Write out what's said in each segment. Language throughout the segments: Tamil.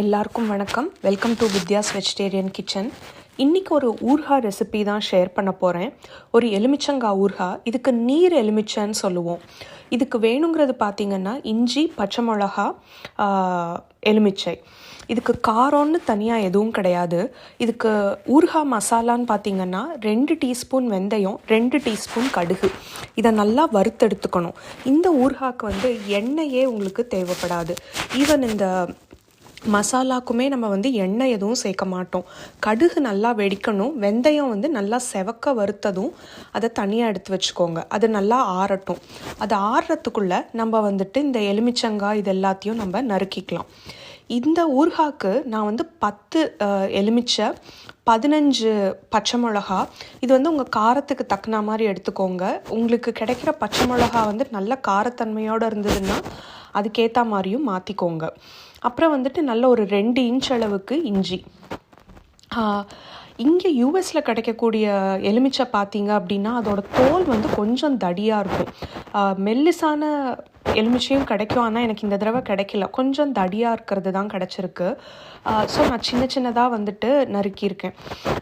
எல்லாருக்கும் வணக்கம். Welcome to Vidyas vegetarian kitchen இன்றைக்கி ஒரு ஊர்கா ரெசிபி தான் ஷேர் பண்ண போகிறேன் ஒரு எலுமிச்சங்காய் ஊர்கா. இதுக்கு நீர் எலுமிச்சைன்னு சொல்லுவோம். இதுக்கு வேணுங்கிறது பார்த்திங்கன்னா இஞ்சி பச்சை மிளகா எலுமிச்சை. இதுக்கு காரம்னு தனியாக எதுவும் கிடையாது. இதுக்கு ஊர்கா மசாலான்னு பார்த்தீங்கன்னா ரெண்டு டீஸ்பூன் வெந்தயம் ரெண்டு டீஸ்பூன் கடுகு. இதை நல்லா வறுத்தெடுத்துக்கணும். இந்த ஊர்காக்கு வந்து எண்ணெயே உங்களுக்கு தேவைப்படாது. ஈவன் இந்த மசாலாக்குமே நம்ம வந்து எண்ணெய் எதுவும் சேர்க்க மாட்டோம். கடுகு நல்லா வெடிக்கணும். வெந்தயம் வந்து நல்லா செவக்க வறுத்ததும் அதை தனியாக எடுத்து வச்சுக்கோங்க. அது நல்லா ஆறட்டும். அது ஆறுறதுக்குள்ளே நம்ம வந்துட்டு இந்த எலுமிச்சங்காய் இது எல்லாத்தையும் நம்ம நறுக்கிக்கலாம். இந்த ஊர்காக்கு நான் வந்து பத்து எலுமிச்சை பதினஞ்சு பச்சை மிளகா இது வந்து உங்கள் காரத்துக்கு தக்கன மாதிரி எடுத்துக்கோங்க. உங்களுக்கு கிடைக்கிற பச்சை மிளகா வந்து நல்ல காரத்தன்மையோடு இருந்ததுன்னா அதுக்கேற்ற மாதிரியும் மாற்றிக்கோங்க அப்புறம் வந்துட்டு நல்ல ஒரு ரெண்டு இன்ச் அளவுக்கு இஞ்சி. இங்கே யூஎஸில் கிடைக்கக்கூடிய எலுமிச்சை பார்த்தீங்க அப்படின்னா அதோட தோல் வந்து கொஞ்சம் தடியாக இருக்கும். மெல்லிசான எலுமிச்சையும் கிடைக்கும். ஆனால் எனக்கு இந்த தடவை கிடைக்கல. கொஞ்சம் தடியாக இருக்கிறது தான் கிடச்சிருக்கு. ஸோ நான் சின்ன சின்னதாக வந்துட்டு நறுக்கியிருக்கேன்.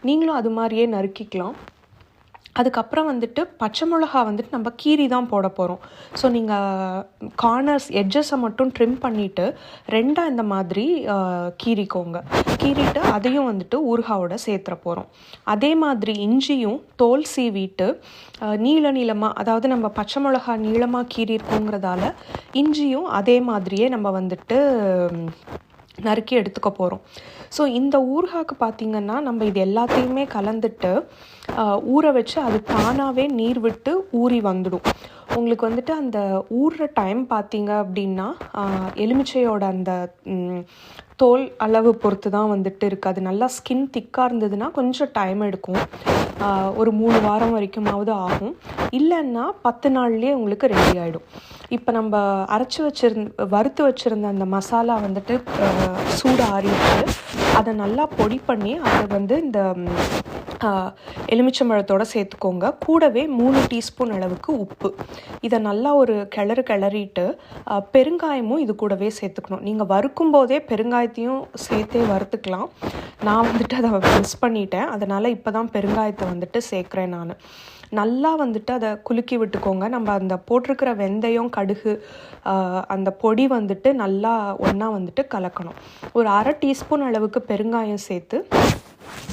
நீங்களும் அது மாதிரியே நறுக்கிக்கலாம். அதுக்கப்புறம் வந்துட்டு பச்சை மிளகா வந்துட்டு நம்ம கீரி தான் போட போகிறோம் ஸோ நீங்கள் கார்னர்ஸ் எட்ஜஸை மட்டும் ட்ரிம் பண்ணிவிட்டு ரெண்டாக இந்த மாதிரி uh, கீறிக்கோங்க கீறிட்டு அதையும் வந்துட்டு ஊறுகாவோட சேர்த்துற போகிறோம் அதே மாதிரி இஞ்சியும் தோல் சீவிட்டு uh, நீள நீளமாக அதாவது நம்ம பச்சை மிளகா நீளமாக கீறி இருக்கோங்கிறதால இஞ்சியும் அதே மாதிரியே நம்ம வந்துட்டு நறுக்கி எடுத்துக்க போகிறோம் ஸோ இந்த ஊறுகாக்கு பார்த்திங்கன்னா நம்ம இது எல்லாத்தையுமே கலந்துட்டு ஊற வச்சு அது தானாகவே நீர் விட்டு ஊறி வந்துடும். உங்களுக்கு வந்துட்டு அந்த ஊறுற டைம் பார்த்தீங்க அப்படின்னா எலுமிச்சையோட அந்த தோல் அளவு பொறுத்து தான் வந்துட்டு இருக்குது அது நல்லா ஸ்கின் திக்காக இருந்ததுன்னா கொஞ்சம் டைம் எடுக்கும். ஒரு மூணு வாரம் வரைக்குமாவது ஆகும். இல்லைன்னா பத்து நாள்லேயே உங்களுக்கு ரெடி ஆகிடும் இப்போ நம்ம அரைச்சி வச்சிருந்த வறுத்து வச்சுருந்த அந்த மசாலா வந்துட்டு சூடு ஆறிட்டு அதை நல்லா பொடி பண்ணி அதை வந்து இந்த எலுமிச்சம்பழத்தோட சேர்த்துக்கோங்க. கூடவே மூணு டீஸ்பூன் அளவுக்கு உப்பு. இதை நல்லா ஒரு கிளறு கிளறிட்டு பெருங்காயமும் இது கூடவே சேர்த்துக்கணும். நீங்கள் வறுக்கும் போதே பெருங்காயத்தையும் சேர்த்தே வறுத்துக்கலாம். நான் வந்துட்டு அதை மிஸ் பண்ணிட்டேன். அதனால் இப்போ தான் பெருங்காயத்தை வந்துட்டு சேர்க்குறேன் நான். நல்லா வந்துட்டு அதை குலுக்கி விட்டுக்கோங்க. நம்ம அந்த போட்டிருக்கிற வெந்தயம் கடுகு அந்த பொடி வந்துட்டு நல்லா ஒன்றா வந்துட்டு கலக்கணும். ஒரு அரை டீஸ்பூன் அளவுக்கு பெருங்காயம் சேர்த்து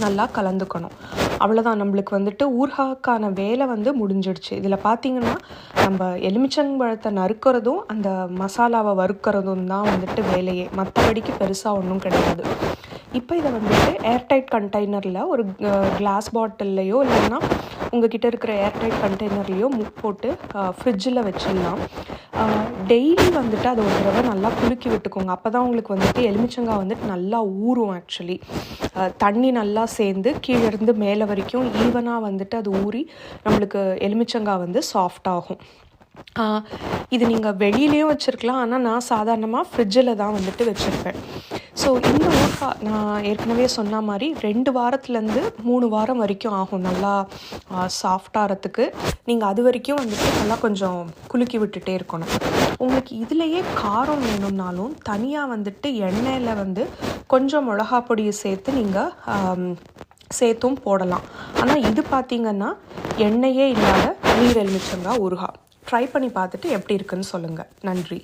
நல்லா கலந்துக்கணும். அவ்வளோதான் நம்மளுக்கு வந்துட்டு ஊர்காக்கான வேலை வந்து முடிஞ்சிடுச்சு. இதில் பார்த்தீங்கன்னா நம்ம எலுமிச்சம்பழத்தை நறுக்கிறதும் அந்த மசாலாவை வறுக்கிறதும் தான் வந்துட்டு வேலையே. மற்றபடிக்கு பெருசாக ஒன்றும் கிடையாது. இப்போ இதை வந்துட்டு ஏர்டைட் கண்டெய்னரில் ஒரு கிளாஸ் பாட்டில்லையோ இல்லைன்னா உங்ககிட்ட இருக்கிற ஏர்டைட் கண்டெய்னர்லேயோ போட்டு ஃப்ரிட்ஜில் வச்சிடலாம் டெய்லி வந்துட்டு அதை ஒரு தடவை நல்லா குலுக்கி விட்டுக்கோங்க. அப்போ தான் உங்களுக்கு வந்துட்டு எலுமிச்சங்காய் வந்துட்டு நல்லா ஊறும் ஆக்சுவலி தண்ணி நல்லா சேர்ந்து கீழே இருந்து மேலே வரைக்கும் ஈவனாக வந்துட்டு அது ஊறி நம்மளுக்கு எலுமிச்சங்காய் வந்து சாஃப்ட் ஆகும். இது நீங்கள் வெளியிலையும் வச்சுருக்கலாம். ஆனால் நான் சாதாரணமாக ஃப்ரிட்ஜில் தான் வந்துட்டு வச்சுருப்பேன். ஸோ இந்த ஊறுகா நான் ஏற்கனவே சொன்ன மாதிரி ரெண்டு வாரத்துலேருந்து மூணு வாரம் வரைக்கும் ஆகும். நல்லா சாஃப்டாகிறதுக்கு நீங்கள் அது வரைக்கும் வந்துட்டு நல்லா கொஞ்சம் குலுக்கி விட்டுட்டே இருக்கணும். உங்களுக்கு இதுலேயே காரம் வேணும்னாலும் தனியாக வந்துட்டு எண்ணெயில் வந்து கொஞ்சம் மிளகா பொடியை சேர்த்து நீங்கள் சேர்த்தும் போடலாம். ஆனால் இது பார்த்தீங்கன்னா எண்ணெயே இல்லாத நீர் எலுமிச்சங்காய் ஊறுகாய். ட்ரை பண்ணி பார்த்துட்டு எப்படி இருக்குன்னு சொல்லுங்கள் நன்றி.